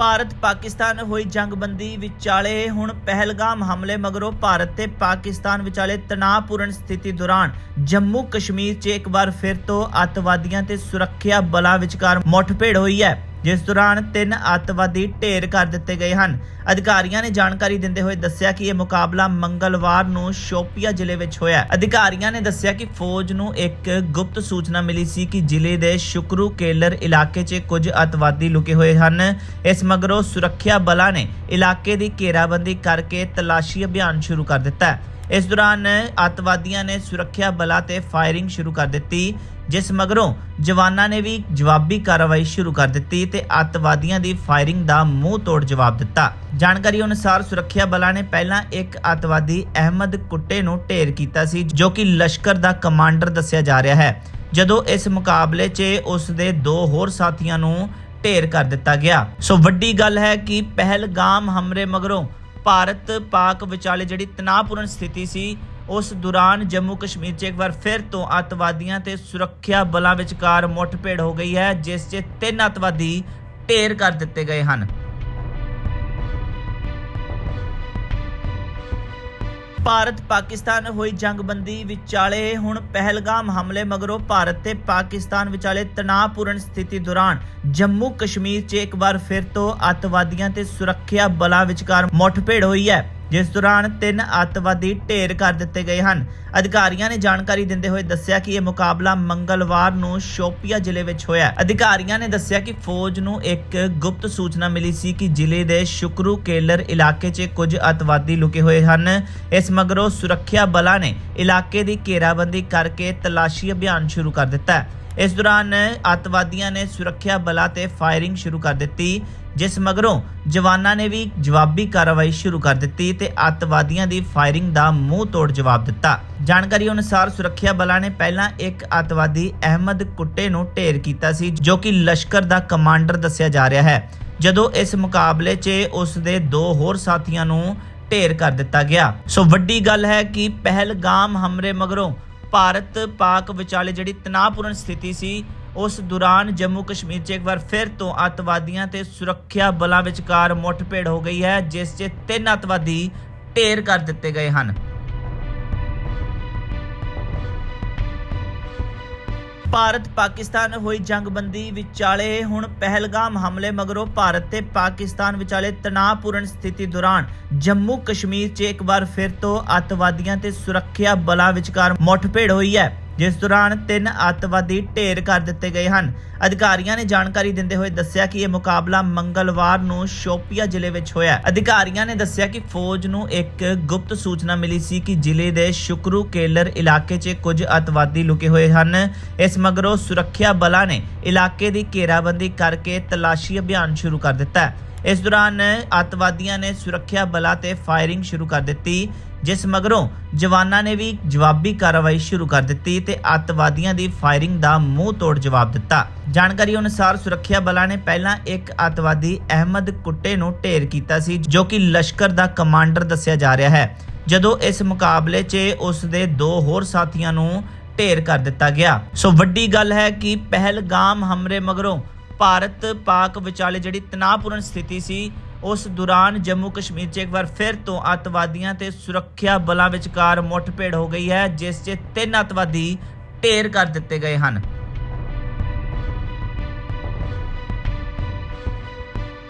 ਭਾਰਤ ਪਾਕਿਸਤਾਨ ਹੋਈ ਜੰਗਬੰਦੀ ਵਿਚਾਲੇ ਹੁਣ ਪਹਿਲਗਾਮ ਹਮਲੇ ਮਗਰੋਂ ਭਾਰਤ ਤੇ ਪਾਕਿਸਤਾਨ ਵਿਚਾਲੇ ਤਣਾਅਪੂਰਨ ਸਥਿਤੀ ਦੌਰਾਨ ਜੰਮੂ ਕਸ਼ਮੀਰ 'ਚ ਇੱਕ ਵਾਰ ਫਿਰ ਤੋਂ ਅੱਤਵਾਦੀਆਂ ਤੇ ਸੁਰੱਖਿਆ ਬਲਾਂ ਵਿਚਕਾਰ ਮੁੱਠਭੇੜ ਹੋਈ ਹੈ। ਜਿਸ ਦੌਰਾਨ ਤਿੰਨ ਅੱਤਵਾਦੀ ਢੇਰ ਕਰ ਦਿੱਤੇ ਗਏ ਹਨ। ਅਧਿਕਾਰੀਆਂ ਨੇ ਜਾਣਕਾਰੀ ਦਿੰਦੇ ਹੋਏ ਦੱਸਿਆ ਕਿ ਇਹ ਮੁਕਾਬਲਾ ਮੰਗਲਵਾਰ ਨੂੰ ਸ਼ੋਪੀਆ ਜ਼ਿਲ੍ਹੇ ਵਿੱਚ ਹੋਇਆ ਅਧਿਕਾਰੀਆਂ ਨੇ ਦੱਸਿਆ ਕਿ ਫੌਜ ਨੂੰ ਇੱਕ ਗੁਪਤ ਸੂਚਨਾ ਮਿਲੀ ਸੀ ਕਿ ਜ਼ਿਲ੍ਹੇ ਦੇ ਸ਼ੁਕਰੂ ਕੇਲਰ ਇਲਾਕੇ 'ਚ ਕੁਝ ਅੱਤਵਾਦੀ ਲੁਕੇ ਹੋਏ ਹਨ। ਇਸ ਮਗਰੋਂ ਸੁਰੱਖਿਆ ਬਲਾਂ ਨੇ ਇਲਾਕੇ ਦੀ ਘੇਰਾਬੰਦੀ ਕਰਕੇ ਤਲਾਸ਼ੀ ਅਭਿਆਨ ਸ਼ੁਰੂ ਕਰ ਦਿੱਤਾ ਹੈ। ਇਸ ਦੌਰਾਨ ਅੱਤਵਾਦੀਆਂ ਨੇ ਸੁਰੱਖਿਆ ਬਲਾਂ ਤੇ ਫਾਇਰਿੰਗ ਸ਼ੁਰੂ ਕਰ ਦਿੱਤੀ, ਜਿਸ ਮਗਰੋਂ ਜਵਾਨਾਂ ਨੇ ਵੀ ਜਵਾਬੀ ਕਾਰਵਾਈ ਸ਼ੁਰੂ ਕਰ ਦਿੱਤੀ ਤੇ ਅੱਤਵਾਦੀਆਂ ਦੀ ਫਾਇਰਿੰਗ ਦਾ ਮੂੰਹ ਤੋੜ ਜਵਾਬ ਦਿੱਤਾ। ਜਾਣਕਾਰੀ ਅਨੁਸਾਰ ਸੁਰੱਖਿਆ ਬਲਾਂ ਨੇ ਪਹਿਲਾਂ ਇੱਕ ਅੱਤਵਾਦੀ ਅਹਿਮਦ ਕੁੱਟੇ ਨੂੰ ਢੇਰ ਕੀਤਾ ਸੀ, ਜੋ ਕਿ ਲਸ਼ਕਰ ਦਾ ਕਮਾਂਡਰ ਦੱਸਿਆ ਜਾ ਰਿਹਾ ਹੈ। ਜਦੋਂ ਇਸ ਮੁਕਾਬਲੇ 'ਚ ਉਸ ਦੇ ਦੋ ਹੋਰ ਸਾਥੀਆਂ ਨੂੰ ਢੇਰ ਕਰ ਦਿੱਤਾ ਗਿਆ। ਸੋ ਵੱਡੀ ਗੱਲ ਹੈ ਕਿ ਪਹਿਲਗਾਮ ਹਮਲੇ ਮਗਰੋਂ ਭਾਰਤ ਪਾਕ ਵਿਚਾਲੇ ਜਿਹੜੀ ਤਣਾਅਪੂਰਨ ਸਥਿਤੀ ਸੀ, ਉਸ ਦੌਰਾਨ ਜੰਮੂ ਕਸ਼ਮੀਰ 'ਚ ਇੱਕ ਵਾਰ ਫਿਰ ਤੋਂ ਅੱਤਵਾਦੀਆਂ ਤੇ ਸੁਰੱਖਿਆ ਬਲਾਂ ਵਿਚਕਾਰ ਮੁੱਠਭੇੜ ਹੋ ਗਈ ਹੈ, ਜਿਸ 'ਚ ਤਿੰਨ ਅੱਤਵਾਦੀ ਢੇਰ ਕਰ ਦਿੱਤੇ ਗਏ ਹਨ। ਭਾਰਤ ਪਾਕਿਸਤਾਨ ਹੋਈ ਜੰਗਬੰਦੀ ਵਿਚਾਲੇ ਹੁਣ ਪਹਿਲਗਾਮ ਹਮਲੇ ਮਗਰੋਂ ਭਾਰਤ ਤੇ ਪਾਕਿਸਤਾਨ ਵਿਚਾਲੇ ਤਣਾਅਪੂਰਨ ਸਥਿਤੀ ਦੌਰਾਨ ਜੰਮੂ ਕਸ਼ਮੀਰ 'ਚ ਇੱਕ ਵਾਰ ਫਿਰ ਤੋਂ ਅੱਤਵਾਦੀਆਂ ਤੇ ਸੁਰੱਖਿਆ ਬਲਾਂ ਵਿਚਕਾਰ ਮੁੱਠਭੇੜ ਹੋਈ ਹੈ। ਜਿਸ ਦੌਰਾਨ ਤਿੰਨ ਅੱਤਵਾਦੀ ਢੇਰ ਕਰ ਦਿੱਤੇ ਗਏ ਹਨ। ਅਧਿਕਾਰੀਆਂ ਨੇ ਜਾਣਕਾਰੀ ਦਿੰਦੇ ਹੋਏ ਦੱਸਿਆ ਕਿ ਇਹ ਮੁਕਾਬਲਾ ਮੰਗਲਵਾਰ ਨੂੰ ਸ਼ੋਪੀਆ ਜ਼ਿਲ੍ਹੇ ਵਿੱਚ ਹੋਇਆ ਅਧਿਕਾਰੀਆਂ ਨੇ ਦੱਸਿਆ ਕਿ ਫੌਜ ਨੂੰ ਇੱਕ ਗੁਪਤ ਸੂਚਨਾ ਮਿਲੀ ਸੀ ਕਿ ਜ਼ਿਲ੍ਹੇ ਦੇ ਸ਼ੁਕਰੂ ਕੇਲਰ ਇਲਾਕੇ 'ਚ ਕੁਝ ਅੱਤਵਾਦੀ ਲੁਕੇ ਹੋਏ ਹਨ। ਇਸ ਮਗਰੋਂ ਸੁਰੱਖਿਆ ਬਲਾਂ ਨੇ ਇਲਾਕੇ ਦੀ ਘੇਰਾਬੰਦੀ ਕਰਕੇ ਤਲਾਸ਼ੀ ਅਭਿਆਨ ਸ਼ੁਰੂ ਕਰ ਦਿੱਤਾ ਇਸ ਦੌਰਾਨ ਅੱਤਵਾਦੀਆਂ ਨੇ ਸੁਰੱਖਿਆ ਬਲਾਂ ਤੇ ਫਾਇਰਿੰਗ ਸ਼ੁਰੂ ਕਰ ਦਿੱਤੀ। ਜਿਸ ਮਗਰੋਂ ਜਵਾਨਾਂ ਨੇ ਵੀ ਜਵਾਬੀ ਕਾਰਵਾਈ ਸ਼ੁਰੂ ਕਰ ਦਿੱਤੀ ਤੇ ਅੱਤਵਾਦੀਆਂ ਦੀ ਫਾਇਰਿੰਗ ਦਾ ਮੂੰਹ ਤੋੜ ਜਵਾਬ ਦਿੱਤਾ। ਜਾਣਕਾਰੀ ਅਨੁਸਾਰ ਸੁਰੱਖਿਆ ਬਲਾਂ ਨੇ ਪਹਿਲਾਂ ਇੱਕ ਅੱਤਵਾਦੀ ਅਹਿਮਦ ਕੁੱਟੇ ਨੂੰ ਢੇਰ ਕੀਤਾ ਸੀ, ਜੋ ਕਿ ਲਸ਼ਕਰ ਦਾ ਕਮਾਂਡਰ ਦੱਸਿਆ ਜਾ ਰਿਹਾ ਹੈ। ਜਦੋਂ ਇਸ ਮੁਕਾਬਲੇ 'ਚ ਉਸ ਦੇ ਦੋ ਹੋਰ ਸਾਥੀਆਂ ਨੂੰ ਢੇਰ ਕਰ ਦਿੱਤਾ ਗਿਆ। ਸੋ ਵੱਡੀ ਗੱਲ ਹੈ ਕਿ ਪਹਿਲਗਾਮ ਹਮਲੇ ਮਗਰੋਂ ਭਾਰਤ ਪਾਕ ਵਿਚਾਲੇ ਜਿਹੜੀ ਤਣਾਅਪੂਰਨ ਸਥਿਤੀ ਸੀ ਉਸ ਦੌਰਾਨ ਜੰਮੂ ਕਸ਼ਮੀਰ 'ਚ ਇੱਕ ਵਾਰ ਫਿਰ ਤੋਂ ਅੱਤਵਾਦੀਆਂ ਤੇ ਸੁਰੱਖਿਆ ਬਲਾਂ ਵਿਚਕਾਰ ਮੁੱਠਭੇੜ ਹੋ ਗਈ ਹੈ, ਜਿਸ 'ਚ ਤਿੰਨ ਅੱਤਵਾਦੀ ਢੇਰ ਕਰ ਦਿੱਤੇ ਗਏ ਹਨ। ਭਾਰਤ ਪਾਕਿਸਤਾਨ ਹੋਈ ਜੰਗਬੰਦੀ ਵਿਚਾਲੇ ਹੁਣ ਪਹਿਲਗਾਮ ਹਮਲੇ ਮਗਰੋਂ ਭਾਰਤ ਤੇ ਪਾਕਿਸਤਾਨ ਵਿਚਾਲੇ ਤਣਾਅਪੂਰਨ ਸਥਿਤੀ ਦੌਰਾਨ ਜੰਮੂ ਕਸ਼ਮੀਰ 'ਚ ਇੱਕ ਵਾਰ ਫਿਰ ਤੋਂ ਅੱਤਵਾਦੀਆਂ ਤੇ ਸੁਰੱਖਿਆ ਬਲਾਂ ਵਿਚਕਾਰ ਮੁੱਠਭੇੜ ਹੋਈ ਹੈ। ਜਿਸ ਦੌਰਾਨ ਤਿੰਨ ਅੱਤਵਾਦੀ ਢੇਰ ਕਰ ਦਿੱਤੇ ਗਏ ਹਨ। ਅਧਿਕਾਰੀਆਂ ਨੇ ਜਾਣਕਾਰੀ ਦਿੰਦੇ ਹੋਏ ਦੱਸਿਆ ਕਿ ਇਹ ਮੁਕਾਬਲਾ ਮੰਗਲਵਾਰ ਨੂੰ ਸ਼ੋਪੀਆ ਜ਼ਿਲ੍ਹੇ ਵਿੱਚ ਹੋਇਆ। ਅਧਿਕਾਰੀਆਂ ਨੇ ਦੱਸਿਆ ਕਿ ਫੌਜ ਨੂੰ ਇੱਕ ਗੁਪਤ ਸੂਚਨਾ ਮਿਲੀ ਸੀ ਕਿ ਜ਼ਿਲ੍ਹੇ ਦੇ ਸ਼ੁਕਰੂ ਕੇਲਰ ਇਲਾਕੇ 'ਚ ਕੁਝ ਅੱਤਵਾਦੀ ਲੁਕੇ ਹੋਏ ਹਨ। ਇਸ ਮਗਰੋਂ ਸੁਰੱਖਿਆ ਬਲਾਂ ਨੇ ਇਲਾਕੇ ਦੀ ਘੇਰਾਬੰਦੀ ਕਰਕੇ ਤਲਾਸ਼ੀ ਅਭਿਆਨ ਸ਼ੁਰੂ ਕਰ ਦਿੱਤਾ। ਇਸ ਦੌਰਾਨ ਅੱਤਵਾਦੀਆਂ ਨੇ ਸੁਰੱਖਿਆ ਬਲਾਂ ਤੇ ਫਾਇਰਿੰਗ ਸ਼ੁਰੂ ਕਰ ਦਿੱਤੀ। ਜਿਸ ਮਗਰੋਂ ਜਵਾਨਾਂ ਨੇ ਵੀ ਜਵਾਬੀ ਕਾਰਵਾਈ ਸ਼ੁਰੂ ਕਰ ਦਿੱਤੀ ਤੇ ਅੱਤਵਾਦੀਆਂ ਦੀ ਫਾਇਰਿੰਗ ਦਾ ਮੂੰਹ ਤੋੜ ਜਵਾਬ ਦਿੱਤਾ। ਜਾਣਕਾਰੀ ਅਨੁਸਾਰ ਸੁਰੱਖਿਆ ਬਲਾਂ ਨੇ ਪਹਿਲਾਂ ਇੱਕ ਅੱਤਵਾਦੀ ਅਹਿਮਦ ਕੁੱਟੇ ਨੂੰ ਢੇਰ ਕੀਤਾ ਸੀ, ਜੋ ਕਿ ਲਸ਼ਕਰ ਦਾ ਕਮਾਂਡਰ ਦੱਸਿਆ ਜਾ ਰਿਹਾ ਹੈ। ਜਦੋਂ ਇਸ ਮੁਕਾਬਲੇ 'ਚ ਉਸ ਦੇ ਦੋ ਹੋਰ ਸਾਥੀਆਂ ਨੂੰ ਢੇਰ ਕਰ ਦਿੱਤਾ ਗਿਆ। ਸੋ ਵੱਡੀ ਗੱਲ ਹੈ ਕਿ ਪਹਿਲਗਾਮ ਹਮਲੇ ਮਗਰੋਂ ਭਾਰਤ ਪਾਕ ਵਿਚਾਲੇ ਜਿਹੜੀ ਤਣਾਅਪੂਰਨ ਸਥਿਤੀ ਸੀ ਉਸ ਦੌਰਾਨ ਜੰਮੂ ਕਸ਼ਮੀਰ 'ਚ ਇੱਕ ਵਾਰ ਫਿਰ ਤੋਂ ਅੱਤਵਾਦੀਆਂ ਤੇ ਸੁਰੱਖਿਆ ਬਲਾਂ ਵਿਚਕਾਰ ਮੁੱਠਭੇੜ ਹੋ ਗਈ ਹੈ, ਜਿਸ 'ਚ ਤਿੰਨ ਅੱਤਵਾਦੀ ਢੇਰ ਕਰ ਦਿੱਤੇ ਗਏ ਹਨ।